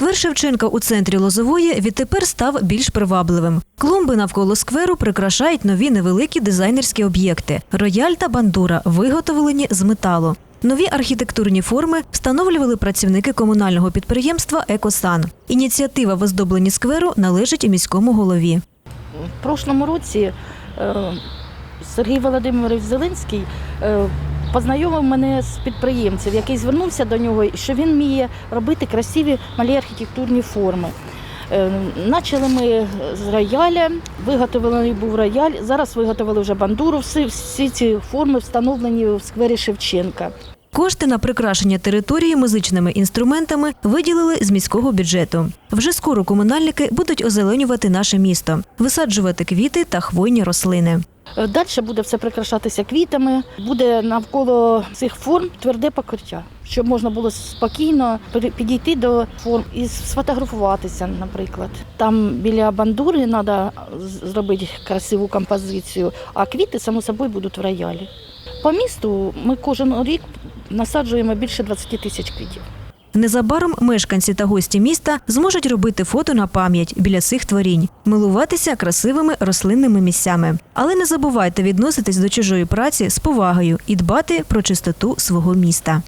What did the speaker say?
Сквер Шевченка у центрі Лозової відтепер став більш привабливим. Клумби навколо скверу прикрашають нові невеликі дизайнерські об'єкти. Рояль та бандура виготовлені з металу. Нові архітектурні форми встановлювали працівники комунального підприємства Екосан. Ініціатива в оздобленні скверу належить міському голові. В прошлому році е, Сергій Володимирович Зеленський е, познайомив мене з підприємцем, який звернувся до нього, що він вміє робити красиві малі архітектурні форми. Е, Начали ми з рояля, виготовлений був рояль, зараз виготовили вже бандуру. Всі, всі ці форми встановлені в сквері Шевченка. Кошти на прикрашення території музичними інструментами виділили з міського бюджету. Вже скоро комунальники будуть озеленювати наше місто, висаджувати квіти та хвойні рослини. Далі буде все прикрашатися квітами, буде навколо цих форм тверде покриття, щоб можна було спокійно підійти до форм і сфотографуватися, наприклад. Там біля бандури треба зробити красиву композицію, а квіти, само собою, будуть в роялі. По місту ми кожен рік насаджуємо більше 20 тисяч квітів. Незабаром мешканці та гості міста зможуть робити фото на пам'ять біля цих творінь, милуватися красивими рослинними місцями. Але не забувайте відноситись до чужої праці з повагою і дбати про чистоту свого міста.